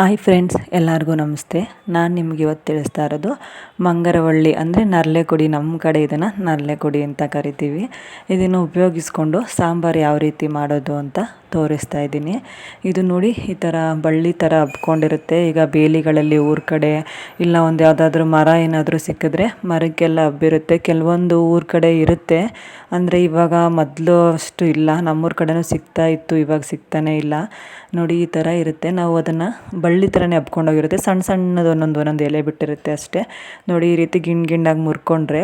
Hi friends, ಎಲ್ಲರಿಗೂ ನಮಸ್ತೆ. ನಾನು ನಿಮ್ಗೆ ಇವತ್ತು ತಿಳಿಸ್ತಾ ಇರೋದು ಮಂಗರವಳ್ಳಿ ಅಂದರೆ ನರ್ಲೆ ಕೊಡಿ ನಮ್ಮ ಕಡೆ ಇದನ್ನು ನರ್ಲೆ ಕೊಡಿ ಅಂತ ಕರಿತೀವಿ. ಇದನ್ನು ಉಪಯೋಗಿಸ್ಕೊಂಡು ಸಾಂಬಾರು ಯಾವ ರೀತಿ ಮಾಡೋದು ಅಂತ ತೋರಿಸ್ತಾ ಇದ್ದೀನಿ. ಇದು ನೋಡಿ ಈ ಥರ ಬಳ್ಳಿ ಥರ ಹಬ್ಕೊಂಡಿರುತ್ತೆ. ಈಗ ಬೇಲಿಗಳಲ್ಲಿ ಊರ ಕಡೆ ಇಲ್ಲ ಒಂದು ಯಾವುದಾದ್ರೂ ಮರ ಏನಾದರೂ ಸಿಕ್ಕಿದ್ರೆ ಮರಕ್ಕೆಲ್ಲ ಹಬ್ಬಿರುತ್ತೆ. ಕೆಲವೊಂದು ಊರ ಕಡೆ ಇರುತ್ತೆ. ಅಂದರೆ ಇವಾಗ ಮೊದಲು ಅಷ್ಟು ಇಲ್ಲ. ನಮ್ಮೂರ ಕಡೆನೂ ಸಿಗ್ತಾ ಇತ್ತು. ಇವಾಗ ಸಿಗ್ತಾನೆ ಇಲ್ಲ. ನೋಡಿ ಈ ಥರ ಇರುತ್ತೆ. ನಾವು ಅದನ್ನು ಬಳ್ಳಿ ಥರನೇ ಹಬ್ಕೊಂಡೋಗಿರುತ್ತೆ. ಸಣ್ಣ ಸಣ್ಣದು ಒಂದೊಂದು ಒಂದೊಂದು ಎಲೆ ಬಿಟ್ಟಿರುತ್ತೆ ಅಷ್ಟೇ. ನೋಡಿ ಈ ರೀತಿ ಗಿಂಡ್ ಗಿಂಡಾಗಿ ಮುರ್ಕೊಂಡ್ರೆ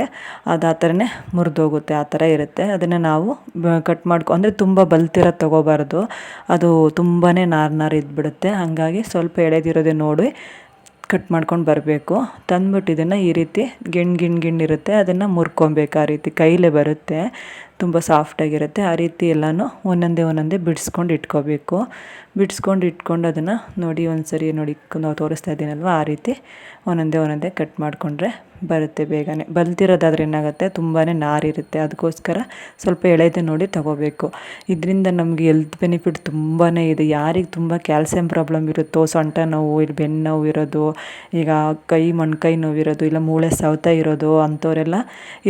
ಅದು ಆ ಥರನೇ ಮುರಿದೋಗುತ್ತೆ. ಆ ಥರ ಇರುತ್ತೆ. ಅದನ್ನು ನಾವು ಕಟ್ ಮಾಡ್ಕೊ ಅಂದರೆ ತುಂಬ ಬಲ್ತಿರೋದು ತೊಗೋಬಾರ್ದು. ಅದು ತುಂಬಾ ನಾರ್ ನಾರು ಇದ್ಬಿಡುತ್ತೆ. ಹಾಗಾಗಿ ಸ್ವಲ್ಪ ಎಳೆದಿರೋದೇ ನೋಡಿ ಕಟ್ ಮಾಡ್ಕೊಂಡು ಬರಬೇಕು. ತಂದ್ಬಿಟ್ಟು ಇದನ್ನು ಈ ರೀತಿ ಗಿಣ್ ಗಿಣ್ ಗಿಣ್ ಇರುತ್ತೆ. ಅದನ್ನು ಮುರ್ಕೊಬೇಕು ಆ ರೀತಿ ಕೈಲೇ ಬರುತ್ತೆ. ತುಂಬ ಸಾಫ್ಟಾಗಿರುತ್ತೆ ಆ ರೀತಿ ಎಲ್ಲನೂ ಒಂದೊಂದೇ ಒಂದೊಂದೇ ಬಿಡಿಸ್ಕೊಂಡು ಇಟ್ಕೋಬೇಕು. ಬಿಡಿಸ್ಕೊಂಡು ಇಟ್ಕೊಂಡು ಅದನ್ನು ನೋಡಿ ಒಂದು ಸರಿ ನೋಡಿ ನಾವು ತೋರಿಸ್ತಾ ಇದ್ದೀನಲ್ವ? ಆ ರೀತಿ ಒಂದೊಂದೇ ಒಂದೊಂದೇ ಕಟ್ ಮಾಡಿಕೊಂಡ್ರೆ ಬರುತ್ತೆ ಬೇಗನೆ. ಬಲ್ತಿರೋದಾದ್ರೆ ಏನಾಗುತ್ತೆ? ತುಂಬಾ ನಾರಿರುತ್ತೆ. ಅದಕ್ಕೋಸ್ಕರ ಸ್ವಲ್ಪ ಎಳೆದೆ ನೋಡಿ ತಗೋಬೇಕು. ಇದರಿಂದ ನಮಗೆ ಹೆಲ್ತ್ ಬೆನಿಫಿಟ್ ತುಂಬಾ ಇದೆ. ಯಾರಿಗೆ ತುಂಬ ಕ್ಯಾಲ್ಸಿಯಂ ಪ್ರಾಬ್ಲಮ್ ಇರುತ್ತೋ, ಸೊಂಟ ನೋವು ಇಲ್ಲಿ ಬೆನ್ನು ನೋವು ಇರೋದು, ಈಗ ಕೈ ಮೊಣ್ಕೈ ನೋವಿರೋದು ಇಲ್ಲ ಮೂಳೆ ಸವತ ಇರೋದು, ಅಂಥವರೆಲ್ಲ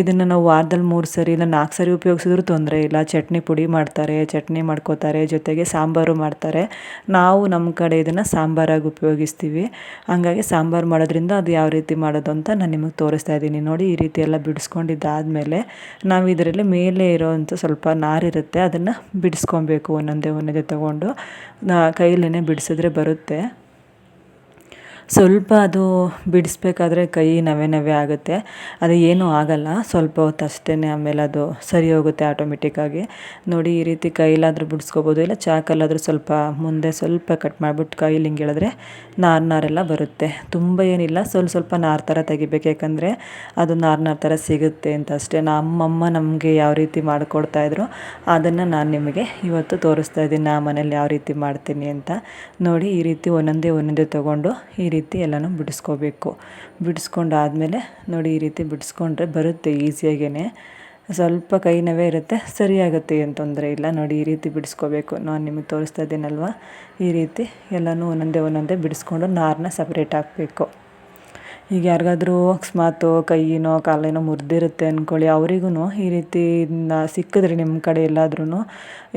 ಇದನ್ನು ನಾವು ವಾರದಲ್ಲಿ ಮೂರು ಸರಿ, ಇಲ್ಲ ನಾಲ್ಕು ಸರಿ ಉಪಯೋಗಿಸಿದ್ರು ತೊಂದರೆ ಇಲ್ಲ. ಚಟ್ನಿ ಪುಡಿ ಮಾಡ್ತಾರೆ, ಚಟ್ನಿ ಮಾಡ್ಕೋತಾರೆ, ಜೊತೆಗೆ ಸಾಂಬಾರು ಮಾಡ್ತಾರೆ. ನಾವು ನಮ್ಮ ಕಡೆ ಇದನ್ನು ಸಾಂಬಾರಾಗಿ ಉಪಯೋಗಿಸ್ತೀವಿ. ಹಂಗಾಗಿ ಸಾಂಬಾರು ಮಾಡೋದ್ರಿಂದ ಅದು ಯಾವ ರೀತಿ ಮಾಡೋದು ಅಂತ ನಾನು ನಿಮಗೆ ತೋರಿಸ್ತಾ ಇದ್ದೀನಿ. ನೋಡಿ, ಈ ರೀತಿ ಎಲ್ಲ ಬಿಡಿಸ್ಕೊಂಡಿದ್ದಾದಮೇಲೆ ನಾವು ಇದರಲ್ಲಿ ಮೇಲೆ ಇರೋವಂಥ ಸ್ವಲ್ಪ ನಾರಿರುತ್ತೆ. ಅದನ್ನು ಬಿಡಿಸ್ಕೊಬೇಕು ಒಂದೊಂದೇ ಒಂದೊಂದೇ ತೊಗೊಂಡು. ಕೈಲೇ ಬಿಡಿಸಿದ್ರೆ ಬರುತ್ತೆ. ಸ್ವಲ್ಪ ಅದು ಬಿಡಿಸ್ಬೇಕಾದ್ರೆ ಕೈ ನವೆ ನವೆ ಆಗುತ್ತೆ. ಅದು ಏನೂ ಆಗಲ್ಲ. ಸ್ವಲ್ಪ ಹೊತ್ತು ಅಷ್ಟೇ ಆಮೇಲೆ ಅದು ಸರಿ ಹೋಗುತ್ತೆ ಆಟೋಮೆಟಿಕ್ಕಾಗಿ ನೋಡಿ ಈ ರೀತಿ ಕೈಲಾದರೂ ಬಿಡಿಸ್ಕೋಬೋದು. ಇಲ್ಲ ಚಾಕಲ್ಲಾದರೂ ಸ್ವಲ್ಪ ಮುಂದೆ ಸ್ವಲ್ಪ ಕಟ್ ಮಾಡಿಬಿಟ್ಟು ಕೈಲಿ ಹಿಂಗೆ ಹೇಳಿದ್ರೆ ನಾರು ನಾರೆಲ್ಲ ಬರುತ್ತೆ. ತುಂಬ ಏನಿಲ್ಲ. ಸ್ವಲ್ಪ ಸ್ವಲ್ಪ ನಾರು ಥರ ತೆಗಿಬೇಕು. ಯಾಕಂದರೆ ಅದು ನಾರು ನಾರು ಥರ ಸಿಗುತ್ತೆ ಅಂತ ಅಷ್ಟೇ. ನಮ್ಮಮ್ಮ ನಮಗೆ ಯಾವ ರೀತಿ ಮಾಡಿಕೊಡ್ತಾಯಿದ್ರು ಅದನ್ನು ನಾನು ನಿಮಗೆ ಇವತ್ತು ತೋರಿಸ್ತಾ ಇದ್ದೀನಿ. ನಾ ಮನೇಲಿ ಯಾವ ರೀತಿ ಮಾಡ್ತೀನಿ ಅಂತ. ನೋಡಿ ಈ ರೀತಿ ಒಂದೊಂದೇ ಒಂದೊಂದೇ ತೊಗೊಂಡು ಈ ರೀತಿ ಎಲ್ಲನೂ ಬಿಡಿಸ್ಕೋಬೇಕು. ಬಿಡಿಸ್ಕೊಂಡಾದ್ಮೇಲೆ ನೋಡಿ ಈ ರೀತಿ ಬಿಡಿಸ್ಕೊಂಡ್ರೆ ಬರುತ್ತೆ ಈಸಿಯಾಗೇ ಸ್ವಲ್ಪ ಕೈ ನೋವೇ ಇರುತ್ತೆ, ಸರಿಯಾಗುತ್ತೆ ಏನು ತೊಂದರೆ ಇಲ್ಲ. ನೋಡಿ ಈ ರೀತಿ ಬಿಡಿಸ್ಕೋಬೇಕು. ನಾನು ನಿಮಗೆ ತೋರಿಸ್ತಾ ಇದ್ದೀನಲ್ವ? ಈ ರೀತಿ ಎಲ್ಲನೂ ಒಂದೊಂದೇ ಒಂದೊಂದೇ ಬಿಡಿಸ್ಕೊಂಡು ನಾರನ್ನ ಸಪ್ರೇಟ್ ಹಾಕಬೇಕು. ಈಗ ಯಾರಿಗಾದ್ರೂ ಅಕಸ್ಮಾತು ಕೈಯಿನೋ ಕಾಲೇನೋ ಮುರಿದಿರುತ್ತೆ ಅಂದ್ಕೊಳ್ಳಿ ಅವರಿಗೂ ಈ ರೀತಿ ಸಿಕ್ಕಿದ್ರೆ ನಿಮ್ಮ ಕಡೆ ಎಲ್ಲಾದ್ರೂ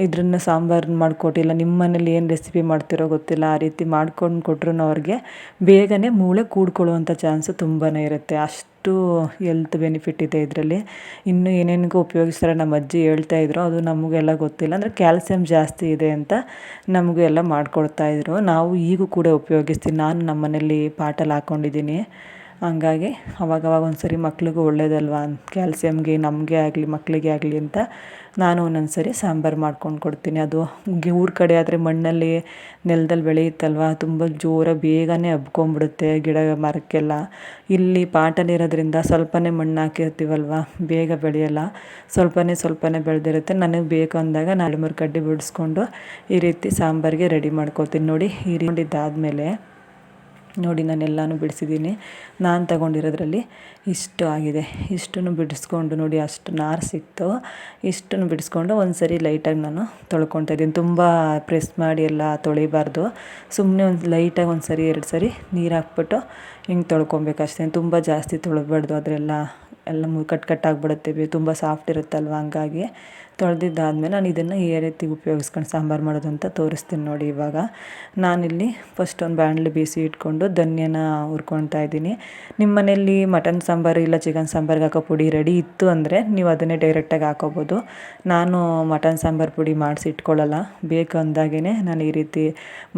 ಇದ್ರನ್ನ ಸಾಂಬಾರು ಮಾಡಿಕೊಟ್ಟಿಲ್ಲ ನಿಮ್ಮ ಮನೇಲಿ ಏನು ರೆಸಿಪಿ ಮಾಡ್ತಿರೋ ಗೊತ್ತಿಲ್ಲ, ಆ ರೀತಿ ಮಾಡ್ಕೊಂಡು ಕೊಟ್ರೂ ಅವ್ರಿಗೆ ಬೇಗನೆ ಮೂಳೆ ಕೂಡ್ಕೊಳ್ಳುವಂಥ ಚಾನ್ಸು ತುಂಬಾ ಇರುತ್ತೆ. ಅಷ್ಟು ಎಲ್ತ್ ಬೆನಿಫಿಟ್ ಇದೆ ಇದರಲ್ಲಿ. ಇನ್ನೂ ಏನೇನಿಗೂ ಉಪಯೋಗಿಸ್ತಾರೆ ನಮ್ಮ ಅಜ್ಜಿ ಹೇಳ್ತಾ ಇದ್ರು, ಅದು ನಮಗೆಲ್ಲ ಗೊತ್ತಿಲ್ಲ. ಅಂದರೆ ಕ್ಯಾಲ್ಸಿಯಂ ಜಾಸ್ತಿ ಇದೆ ಅಂತ ನಮಗೂ ಎಲ್ಲ ಮಾಡಿಕೊಡ್ತಾಯಿದ್ರು ನಾವು ಈಗೂ ಕೂಡ ಉಪಯೋಗಿಸ್ತೀನಿ. ನಾನು ನಮ್ಮ ಮನೇಲಿ ಪಾಟಲ್ಲಿ ಹಾಕ್ಕೊಂಡಿದ್ದೀನಿ ಹಂಗಾಗಿ ಅವಾಗವಾಗ ಒಂದ್ಸರಿ ಮಕ್ಳಿಗೂ ಒಳ್ಳೇದಲ್ವ? ಕ್ಯಾಲ್ಸಿಯಮ್ಗೆ ನಮಗೆ ಆಗಲಿ ಮಕ್ಕಳಿಗೆ ಆಗಲಿ ಅಂತ ನಾನು ಒಂದೊಂದು ಸರಿ ಸಾಂಬಾರು ಮಾಡ್ಕೊಂಡು ಕೊಡ್ತೀನಿ. ಅದು ಊರ ಕಡೆ ಆದರೆ ಮಣ್ಣಲ್ಲಿ ನೆಲದಲ್ಲಿ ಬೆಳೆಯುತ್ತಲ್ವ? ತುಂಬ ಜೋರಾಗಿ ಬೇಗನೆ ಹಬ್ಕೊಂಡ್ಬಿಡುತ್ತೆ ಗಿಡ ಮರಕ್ಕೆಲ್ಲ. ಇಲ್ಲಿ ಪಾಟಲ್ಲಿರೋದ್ರಿಂದ ಸ್ವಲ್ಪನೇ ಮಣ್ಣು ಹಾಕಿರ್ತೀವಲ್ವ? ಬೇಗ ಬೆಳೆಯಲ್ಲ. ಸ್ವಲ್ಪನೇ ಸ್ವಲ್ಪನೇ ಬೆಳೆದಿರುತ್ತೆ. ನನಗೆ ಬೇಕು ಅಂದಾಗ ನಾಲ್ಕು ಮೂರು ಕಡ್ಡಿ ಬಿಡಿಸ್ಕೊಂಡು ಈ ರೀತಿ ಸಾಂಬಾರಿಗೆ ರೆಡಿ ಮಾಡ್ಕೊತೀನಿ. ನೋಡಿ, ಈ ರೀತಿದ್ದಾದಮೇಲೆ ನೋಡಿ ನಾನು ಎಲ್ಲನೂ ಬಿಡಿಸಿದ್ದೀನಿ. ನಾನು ತಗೊಂಡಿರೋದ್ರಲ್ಲಿ ಇಷ್ಟು ಆಗಿದೆ. ಇಷ್ಟನ್ನು ಬಿಡಿಸ್ಕೊಂಡು ನೋಡಿ ಅಷ್ಟು ನಾರು ಸಿಕ್ತು. ಇಷ್ಟನ್ನು ಬಿಡಿಸ್ಕೊಂಡು ಒಂದು ಸರಿ ಲೈಟಾಗಿ ನಾನು ತೊಳ್ಕೊತಾ ಇದ್ದೀನಿ. ತುಂಬ ಪ್ರೆಸ್ ಮಾಡಿ ಎಲ್ಲ ತೊಳಿಬಾರ್ದು. ಸುಮ್ಮನೆ ಒಂದು ಲೈಟಾಗಿ ಒಂದು ಸರಿ ಎರಡು ಸರಿ ನೀರು ಹಾಕ್ಬಿಟ್ಟು ಹಿಂಗೆ ತೊಳ್ಕೊಬೇಕು ಅಷ್ಟೇ. ತುಂಬ ಜಾಸ್ತಿ ತೊಳ್ಬಾರ್ದು ಅದರೆಲ್ಲ. ಎಲ್ಲ ಕಟ್ ಕಟ್ ಆಗಿಬಿಡುತ್ತೆ. ತುಂಬ ಸಾಫ್ಟ್ ಇರುತ್ತಲ್ವ? ಹಂಗಾಗಿ ತೊಳೆದಿದ್ದಾದ್ಮೇಲೆ ನಾನು ಇದನ್ನು ಈ ರೀತಿ ಉಪಯೋಗಿಸ್ಕೊಂಡು ಸಾಂಬಾರು ಮಾಡೋದು ಅಂತ ತೋರಿಸ್ತೀನಿ ನೋಡಿ ಇವಾಗ. ನಾನಿಲ್ಲಿ ಫಸ್ಟ್ ಒಂದು ಬ್ಯಾಂಡ್ಲಿ ಬೀಸಿ ಇಟ್ಕೊಂಡು ಧನ್ಯನ ಹುರ್ಕೊಳ್ತಾ ಇದ್ದೀನಿ. ನಿಮ್ಮ ಮನೆಯಲ್ಲಿ ಮಟನ್ ಸಾಂಬಾರು ಇಲ್ಲ ಚಿಕನ್ ಸಾಂಬಾರ್ಗೆ ಹಾಕೋ ಪುಡಿ ರೆಡಿ ಇತ್ತು ಅಂದರೆ ನೀವು ಅದನ್ನೇ ಡೈರೆಕ್ಟಾಗಿ ಹಾಕೋಬೋದು. ನಾನು ಮಟನ್ ಸಾಂಬಾರು ಪುಡಿ ಮಾಡಿಸಿ ಇಟ್ಕೊಳ್ಳಲ್ಲ. ಬೇಕು ಅಂದಾಗೇ ನಾನು ಈ ರೀತಿ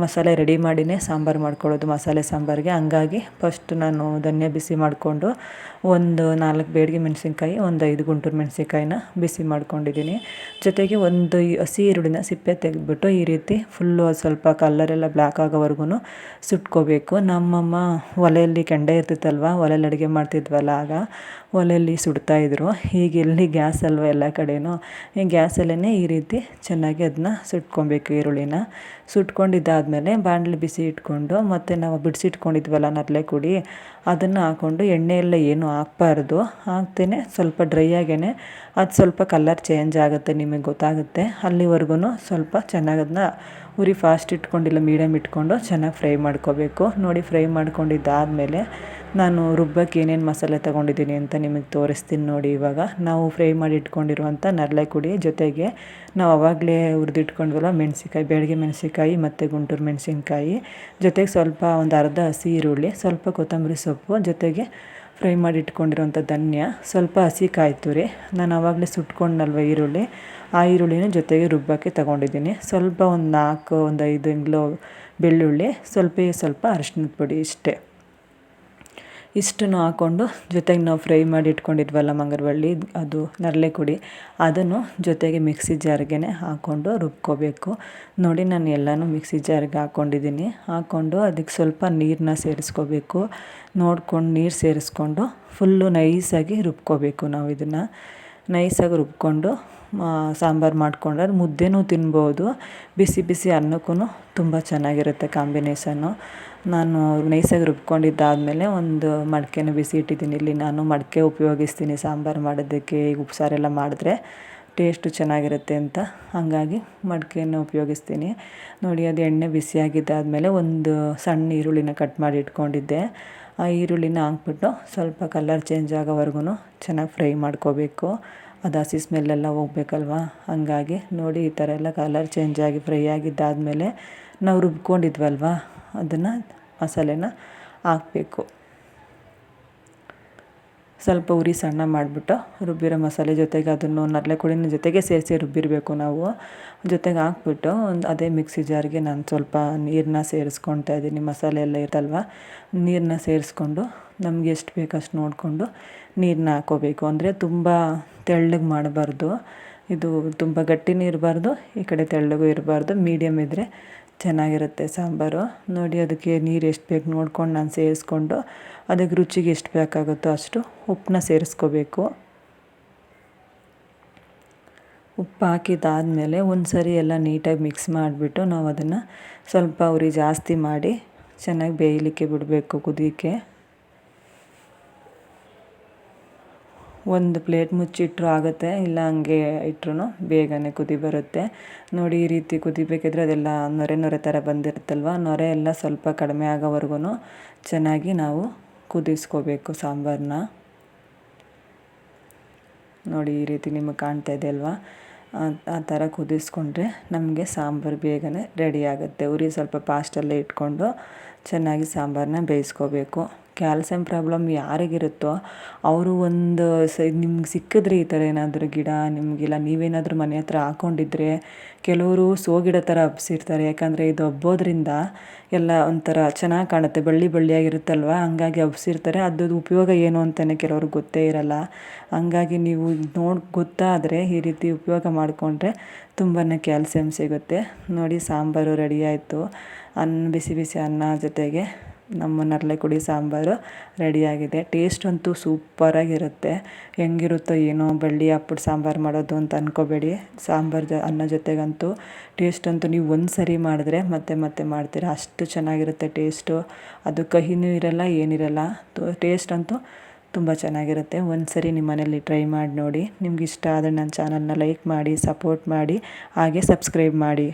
ಮಸಾಲೆ ರೆಡಿ ಮಾಡಿನೇ ಸಾಂಬಾರು ಮಾಡ್ಕೊಳ್ಳೋದು ಮಸಾಲೆ ಸಾಂಬಾರಿಗೆ. ಹಂಗಾಗಿ ಫಸ್ಟ್ ನಾನು ಧನ್ಯ ಬಿಸಿ ಮಾಡಿಕೊಂಡು ಒಂದು ನಾಲ್ಕು ಬೇಡಿಗೆ ಮೆಣಸಿನ್ಕಾಯಿ, ಒಂದು ಐದು ಗುಂಟೂರು ಮೆಣಸಿನ್ಕಾಯಿನ ಬಿಸಿ ಮಾಡ್ಕೊಂಡಿದ್ದೀನಿ. ಜೊತೆಗೆ ಒಂದು ಹಸಿ ಈರುಳ್ಳಿನ ಸಿಪ್ಪೆ ತೆಗೆದ್ಬಿಟ್ಟು ಈ ರೀತಿ ಫುಲ್ಲು ಸ್ವಲ್ಪ ಕಲ್ಲರೆಲ್ಲ ಬ್ಲ್ಯಾಕ್ ಆಗೋವರೆಗೂ ಸುಟ್ಕೋಬೇಕು. ನಮ್ಮಮ್ಮ ಒಲೆಯಲ್ಲಿ ಕೆಂಡೆ ಇರ್ತಿತ್ತಲ್ವ, ಒಲೆಯಲ್ಲಿ ಅಡುಗೆ ಮಾಡ್ತಿದ್ವಲ್ಲ ಆಗ ಒಲೆಯಲ್ಲಿ ಸುಡ್ತಾಯಿದ್ರು ಈಗ ಎಲ್ಲಿ ಗ್ಯಾಸ್ ಅಲ್ವ ಎಲ್ಲ ಕಡೆಯೂ ಈ ಗ್ಯಾಸಲ್ಲೇ ಈ ರೀತಿ ಚೆನ್ನಾಗಿ ಅದನ್ನ ಸುಟ್ಕೊಬೇಕು ಈರುಳ್ಳಿನ. ಸುಟ್ಕೊಂಡಿದ್ದಾದಮೇಲೆ ಬಾಣಲೆ ಬಿಸಿ ಇಟ್ಕೊಂಡು, ಮತ್ತು ನಾವು ಬಿಡಿಸಿಟ್ಕೊಂಡಿದ್ವಲ್ಲ ನರಲೆ ಕುಡಿ ಅದನ್ನು ಹಾಕ್ಕೊಂಡು ಎಣ್ಣೆ ಏನು ಹಾಕ್ಬಾರ್ದು. ಹಾಕ್ತೇನೆ, ಸ್ವಲ್ಪ ಡ್ರೈ ಆಗೇ ಅದು ಸ್ವಲ್ಪ ಕಲರ್ ಚೇಂಜ್ ಆಗುತ್ತೆ ನಿಮಗೆ ಗೊತ್ತಾಗುತ್ತೆ. ಅಲ್ಲಿವರೆಗೂ ಸ್ವಲ್ಪ ಚೆನ್ನಾಗಿ ಅದನ್ನ ಉರಿ ಫಾಸ್ಟ್ ಇಟ್ಕೊಂಡಿಲ್ಲ ಮೀಡಿಯಮ್ ಇಟ್ಕೊಂಡು ಚೆನ್ನಾಗಿ ಫ್ರೈ ಮಾಡ್ಕೋಬೇಕು. ನೋಡಿ ಫ್ರೈ ಮಾಡ್ಕೊಂಡಿದ್ದಾದಮೇಲೆ ನಾನು ರುಬ್ಬಕ್ಕೆ ಏನೇನು ಮಸಾಲೆ ತೊಗೊಂಡಿದ್ದೀನಿ ಅಂತ ನಿಮಗೆ ತೋರಿಸ್ತೀನಿ ನೋಡಿ ಇವಾಗ. ನಾವು ಫ್ರೈ ಮಾಡಿ ಇಟ್ಕೊಂಡಿರುವಂಥ ನರಳೆ ಕುಡಿ ಜೊತೆಗೆ ನಾವು ಅವಾಗಲೇ ಹುರಿದಿಟ್ಕೊಂಡ್ವಲ್ಲ ಮೆಣಸಿನ್ಕಾಯಿ ಬೆಳಗ್ಗೆ ಮೆಣಸಿನ್ಕಾಯಿ ಮತ್ತು ಗುಂಟೂರು ಮೆಣಸಿನ್ಕಾಯಿ. ಜೊತೆಗೆ ಸ್ವಲ್ಪ ಒಂದು ಅರ್ಧ ಹಸಿ ಈರುಳ್ಳಿ, ಸ್ವಲ್ಪ ಕೊತ್ತಂಬರಿ ಸೊಪ್ಪು ಜೊತೆಗೆ ಫ್ರೈ ಮಾಡಿ ಇಟ್ಕೊಂಡಿರೋಂಥ ಧನ್ಯ. ಸ್ವಲ್ಪ ಹಸಿ ಕಾಯಿ ತುರಿ ನಾನು ಆವಾಗಲೇ ಸುಟ್ಕೊಂಡಲ್ವ ಈರುಳ್ಳಿ. ಆ ಈರುಳ್ಳಿನ ಜೊತೆಗೆ ರುಬ್ಬಕ್ಕೆ ತಗೊಂಡಿದ್ದೀನಿ. ಸ್ವಲ್ಪ ಒಂದು ನಾಲ್ಕು, ಒಂದು ಐದು ಬೆಳ್ಳುಳ್ಳಿ, ಸ್ವಲ್ಪ ಸ್ವಲ್ಪ ಅರಿಶಿನದ ಪುಡಿ ಇಷ್ಟೇ. ಇಷ್ಟನ್ನು ಹಾಕ್ಕೊಂಡು ಜೊತೆಗೆ ನಾವು ಫ್ರೈ ಮಾಡಿ ಇಟ್ಕೊಂಡಿದ್ವಲ್ಲ ಮಂಗರವಳ್ಳಿ, ಅದು ನರಳೆ ಕುಡಿ ಅದನ್ನು ಜೊತೆಗೆ ಮಿಕ್ಸಿ ಜಾರ್ಗೆ ಹಾಕ್ಕೊಂಡು ರುಬ್ಕೋಬೇಕು. ನೋಡಿ, ನಾನು ಎಲ್ಲನೂ ಮಿಕ್ಸಿ ಜಾರ್ಗೆ ಹಾಕ್ಕೊಂಡಿದ್ದೀನಿ. ಹಾಕ್ಕೊಂಡು ಅದಕ್ಕೆ ಸ್ವಲ್ಪ ನೀರನ್ನ ಸೇರಿಸ್ಕೋಬೇಕು. ನೋಡ್ಕೊಂಡು ನೀರು ಸೇರಿಸ್ಕೊಂಡು ಫುಲ್ಲು ನೈಸಾಗಿ ರುಬ್ಕೋಬೇಕು ನಾವು ಇದನ್ನು. ನೈಸಾಗಿ ರುಬ್ಕೊಂಡು ಸಾಂಬಾರು ಮಾಡಿಕೊಂಡ್ರೆ ಅದು ಮುದ್ದೆನೂ ತಿನ್ಬೋದು. ಬಿಸಿ ಬಿಸಿ ಅನ್ನಕ್ಕೂ ತುಂಬ ಚೆನ್ನಾಗಿರುತ್ತೆ ಕಾಂಬಿನೇಷನ್ನು. ನಾನು ನೈಸಾಗಿ ರುಬ್ಕೊಂಡಿದ್ದಾದಮೇಲೆ ಒಂದು ಮಡಿಕೆನ ಬಿಸಿ ಇಟ್ಟಿದ್ದೀನಿ. ಇಲ್ಲಿ ನಾನು ಮಡಿಕೆ ಉಪಯೋಗಿಸ್ತೀನಿ. ಸಾಂಬಾರು ಮಾಡೋದಕ್ಕೆ ಈಗ ಉಪ್ಸಾರೆಲ್ಲ ಮಾಡಿದ್ರೆ ಟೇಸ್ಟು ಚೆನ್ನಾಗಿರುತ್ತೆ ಅಂತ. ಹಾಗಾಗಿ ಮಡಿಕೆಯನ್ನು ಉಪಯೋಗಿಸ್ತೀನಿ. ನೋಡಿ, ಅದು ಎಣ್ಣೆ ಬಿಸಿಯಾಗಿದ್ದಾದಮೇಲೆ ಒಂದು ಸಣ್ಣ ಈರುಳ್ಳಿನ ಕಟ್ ಮಾಡಿ ಇಟ್ಕೊಂಡಿದ್ದೆ. ಆ ಈರುಳ್ಳಿನ ಹಾಕ್ಬಿಟ್ಟು ಸ್ವಲ್ಪ ಕಲರ್ ಚೇಂಜ್ ಆಗೋವರೆಗೂ ಚೆನ್ನಾಗಿ ಫ್ರೈ ಮಾಡ್ಕೋಬೇಕು. ಅದು ಹಸಿ ಸ್ಮೆಲ್ಲೆಲ್ಲ ಹೋಗ್ಬೇಕಲ್ವ? ಹಾಗಾಗಿ ನೋಡಿ, ಈ ಥರ ಎಲ್ಲ ಕಲರ್ ಚೇಂಜ್ ಆಗಿ ಫ್ರೈ ಆಗಿದ್ದಾದಮೇಲೆ ನಾವು ರುಬ್ಕೊಂಡಿದ್ವಲ್ವ? ಅದನ್ನು ಮಸಾಲೆನ ಹಾಕಬೇಕು. ಸ್ವಲ್ಪ ಉರಿ ಸಣ್ಣ ಮಾಡಿಬಿಟ್ಟು ರುಬ್ಬಿರೋ ಮಸಾಲೆ ಜೊತೆಗೆ ಅದನ್ನು ನರಳೆ ಕುಡಿನ ಜೊತೆಗೆ ಸೇರಿಸಿ ರುಬ್ಬಿರಬೇಕು ನಾವು. ಜೊತೆಗೆ ಹಾಕ್ಬಿಟ್ಟು ಒಂದು ಅದೇ ಮಿಕ್ಸಿ ಜಾರ್ಗೆ ನಾನು ಸ್ವಲ್ಪ ನೀರನ್ನ ಸೇರಿಸ್ಕೊಳ್ತಾ ಇದ್ದೀನಿ. ಮಸಾಲೆ ಎಲ್ಲ ಇರುತ್ತಲ್ವ? ನೀರನ್ನ ಸೇರಿಸ್ಕೊಂಡು ನಮ್ಗೆ ಎಷ್ಟು ಬೇಕು ಅಷ್ಟು ನೋಡಿಕೊಂಡು ನೀರನ್ನ ಹಾಕೋಬೇಕು. ಅಂದರೆ ತುಂಬ ತೆಳ್ಳಗೆ ಮಾಡಬಾರ್ದು. ಇದು ತುಂಬ ಗಟ್ಟಿನೂ ಇರಬಾರ್ದು ಈ ಕಡೆ ತೆಳ್ಳಗೂ ಇರಬಾರ್ದು. ಮೀಡಿಯಮ್ ಇದ್ದರೆ ಚೆನ್ನಾಗಿರುತ್ತೆ ಸಾಂಬಾರು. ನೋಡಿ, ಅದಕ್ಕೆ ನೀರು ಎಷ್ಟು ಬೇಕು ನೋಡ್ಕೊಂಡು ನಾನು ಸೇರಿಸ್ಕೊಂಡು, ಅದಕ್ಕೆ ರುಚಿಗೆ ಎಷ್ಟು ಬೇಕಾಗುತ್ತೋ ಅಷ್ಟು ಉಪ್ಪನ್ನ ಸೇರಿಸ್ಕೋಬೇಕು. ಉಪ್ಪು ಹಾಕಿದ್ದಾದಮೇಲೆ ಒಂದು ಸರಿ ಎಲ್ಲ ನೀಟಾಗಿ ಮಿಕ್ಸ್ ಮಾಡಿಬಿಟ್ಟು ನಾವು ಅದನ್ನು ಸ್ವಲ್ಪ ಉರಿ ಜಾಸ್ತಿ ಮಾಡಿ ಚೆನ್ನಾಗಿ ಬೇಯಲಿಕ್ಕೆ ಬಿಡಬೇಕು ಕುದಿಯೋಕ್ಕೆ. ಒಂದು ಪ್ಲೇಟ್ ಮುಚ್ಚಿಟ್ರು ಆಗುತ್ತೆ, ಇಲ್ಲ ಹಂಗೆ ಇಟ್ರೂ ಬೇಗನೆ ಕುದಿ ಬರುತ್ತೆ. ನೋಡಿ, ಈ ರೀತಿ ಕುದಿಬೇಕಿದ್ರೆ ಅದೆಲ್ಲ ನೊರೆ ನೊರೆ ಥರ ಬಂದಿರುತ್ತಲ್ವ? ನೊರೆ ಎಲ್ಲ ಸ್ವಲ್ಪ ಕಡಿಮೆ ಆಗೋವರೆಗೂ ಚೆನ್ನಾಗಿ ನಾವು ಕುದಿಸ್ಕೋಬೇಕು ಸಾಂಬಾರನ್ನ. ನೋಡಿ, ಈ ರೀತಿ ನಿಮಗೆ ಕಾಣ್ತಾ ಇದೆ ಅಲ್ವಾ? ಆ ಥರ ಕುದಿಸ್ಕೊಂಡ್ರೆ ನಮಗೆ ಸಾಂಬಾರು ಬೇಗನೆ ರೆಡಿ ಆಗುತ್ತೆ. ಉರಿ ಸ್ವಲ್ಪ ಪಾಸ್ಟಲ್ಲೇ ಇಟ್ಕೊಂಡು ಚೆನ್ನಾಗಿ ಸಾಂಬಾರನ್ನ ಬೇಯಿಸ್ಕೋಬೇಕು. ಕ್ಯಾಲ್ಸಿಯಂ ಪ್ರಾಬ್ಲಮ್ ಯಾರಿಗಿರುತ್ತೋ ಅವರು ಒಂದು ಸ ನಿಮ್ಗೆ ಸಿಕ್ಕಿದ್ರೆ ಈ ಥರ ಏನಾದರೂ ಗಿಡ ನಿಮಗಿಲ್ಲ, ನೀವೇನಾದರೂ ಮನೆ ಹತ್ರ ಹಾಕ್ಕೊಂಡಿದ್ರೆ ಕೆಲವರು ಸೋ ಗಿಡ ಥರ ಹಬ್ಸಿರ್ತಾರೆ. ಯಾಕಂದರೆ ಇದು ಹಬ್ಬೋದ್ರಿಂದ ಎಲ್ಲ ಒಂಥರ ಚೆನ್ನಾಗಿ ಕಾಣುತ್ತೆ, ಬಳ್ಳಿ ಬಳ್ಳಿಯಾಗಿರುತ್ತಲ್ವ? ಹಂಗಾಗಿ ಹಬ್ಸಿರ್ತಾರೆ. ಅದ್ರದ್ದು ಉಪಯೋಗ ಏನು ಅಂತಲೇ ಕೆಲವ್ರಿಗೆ ಗೊತ್ತೇ ಇರಲ್ಲ. ಹಂಗಾಗಿ ನೀವು ನೋಡಿ, ಗೊತ್ತಾದರೆ ಈ ರೀತಿ ಉಪಯೋಗ ಮಾಡಿಕೊಂಡ್ರೆ ತುಂಬಾ ಕ್ಯಾಲ್ಸಿಯಂ ಸಿಗುತ್ತೆ. ನೋಡಿ, ಸಾಂಬಾರು ರೆಡಿ ಆಯಿತು. ಅನ್ನ, ಬಿಸಿ ಬಿಸಿ ಅನ್ನ ಜೊತೆಗೆ ನಮ್ಮ ನರಳೆ ಕುಡಿ ಸಾಂಬಾರು ರೆಡಿಯಾಗಿದೆ. ಟೇಸ್ಟ್ ಅಂತೂ ಸೂಪರಾಗಿರುತ್ತೆ. ಹೆಂಗಿರುತ್ತೋ ಏನೋ ಬಳ್ಳಿ ಹಾಕ್ಬಿಟ್ಟು ಸಾಂಬಾರು ಮಾಡೋದು ಅಂತ ಅಂದ್ಕೋಬೇಡಿ ಸಾಂಬಾರು ಜ, ಅನ್ನ ಜೊತೆಗಂತೂ ಟೇಸ್ಟ್ ಅಂತೂ ನೀವು ಒಂದು ಸರಿ ಮಾಡಿದ್ರೆ ಮತ್ತೆ ಮತ್ತೆ ಮಾಡ್ತೀರ. ಅಷ್ಟು ಚೆನ್ನಾಗಿರುತ್ತೆ ಟೇಸ್ಟು ಅದು ಕಹಿನೂ ಇರಲ್ಲ, ಏನಿರಲ್ಲ. ಟೇಸ್ಟ್ ಅಂತೂ ತುಂಬ ಚೆನ್ನಾಗಿರುತ್ತೆ. ಒಂದು ಸರಿ ನಿಮ್ಮ ಮನೇಲಿ ಟ್ರೈ ಮಾಡಿ ನೋಡಿ. ನಿಮ್ಗೆ ಇಷ್ಟ ಆದರೆ ನನ್ನ ಚಾನಲ್ನ ಲೈಕ್ ಮಾಡಿ ಸಪೋರ್ಟ್ ಮಾಡಿ, ಹಾಗೆ ಸಬ್ಸ್ಕ್ರೈಬ್ ಮಾಡಿ.